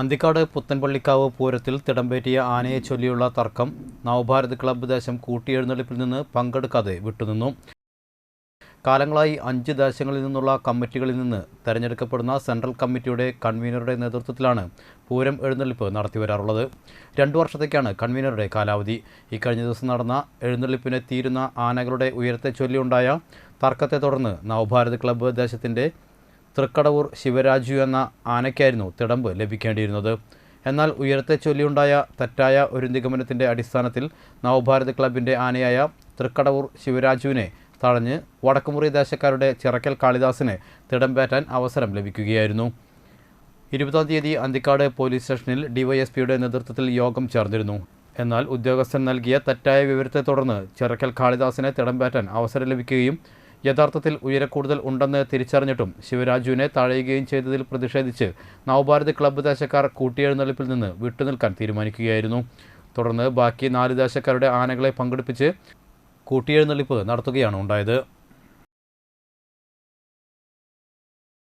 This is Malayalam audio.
അന്തിക്കാട് പുത്തൻപള്ളിക്കാവ് പൂരത്തിൽ തിടമ്പേറ്റിയ ആനയെ ചൊല്ലിയുള്ള തർക്കം നവഭാരത് ക്ലബ്ബ് ദേശം കൂട്ടിയെഴുന്നള്ളിപ്പിൽ നിന്ന് പങ്കെടുക്കാതെ വിട്ടുനിന്നു. കാലങ്ങളായി അഞ്ച് ദേശങ്ങളിൽ നിന്നുള്ള കമ്മിറ്റികളിൽ നിന്ന് തെരഞ്ഞെടുക്കപ്പെടുന്ന സെൻട്രൽ കമ്മിറ്റിയുടെ കൺവീനറുടെ നേതൃത്വത്തിലാണ് പൂരം എഴുന്നള്ളിപ്പ് നടത്തിവരാറുള്ളത് രണ്ടു വർഷത്തേക്കാണ് കൺവീനറുടെ കാലാവധി. ഇക്കഴിഞ്ഞ ദിവസം നടന്ന എഴുന്നള്ളിപ്പിനെ തീരുന്ന ആനകളുടെ ഉയരത്തെ ചൊല്ലിയുണ്ടായ തർക്കത്തെ തുടർന്ന് നവഭാരത് ക്ലബ്ബ് ദേശത്തിന്റെ തൃക്കടവൂർ ശിവരാജു എന്ന ആനയ്ക്കായിരുന്നു തിടമ്പ് ലഭിക്കേണ്ടിയിരുന്നത്. എന്നാൽ ഉയരത്തെ ചൊല്ലിയുണ്ടായ തെറ്റായ ഒരു നിഗമനത്തിന്റെ അടിസ്ഥാനത്തിൽ നവഭാരത് ക്ലബിന്റെ ആനയായ തൃക്കടവൂർ ശിവരാജുവിനെ തടഞ്ഞ് വടക്കുമുറി ദേശക്കാരുടെ ചിറക്കൽ കാളിദാസിന് തിടമ്പേറ്റാൻ അവസരം ലഭിക്കുകയായിരുന്നു. ഇരുപതാം തീയതി അന്തിക്കാട് പോലീസ് സ്റ്റേഷനിൽ ഡിവൈഎസ്പിയുടെ നേതൃത്വത്തിൽ യോഗം ചേർന്നിരുന്നു. എന്നാൽ ഉദ്യോഗസ്ഥൻ നൽകിയ തെറ്റായ വിവരത്തെ തുടർന്ന് ചിറക്കൽ കാളിദാസിനെ തിടമ്പേറ്റാൻ അവസരം ലഭിക്കുകയും യഥാർത്ഥത്തിൽ ഉയരക്കൂടുതൽ ഉണ്ടെന്ന് തിരിച്ചറിഞ്ഞിട്ടും ശിവരാജുവിനെ തഴയുകയും ചെയ്തതിൽ പ്രതിഷേധിച്ച് നവഭാരത് ക്ലബ്ബ് ദേശക്കാർ കൂട്ടിയെഴുന്നള്ളിപ്പിൽ നിന്ന് വിട്ടുനിൽക്കാൻ തീരുമാനിക്കുകയായിരുന്നു. തുടർന്ന് ബാക്കി നാല് ദേശക്കാരുടെ ആനകളെ പങ്കെടുപ്പിച്ച് കൂട്ടിയെഴുന്നള്ളിപ്പ് നടത്തുകയാണ് ഉണ്ടായത്.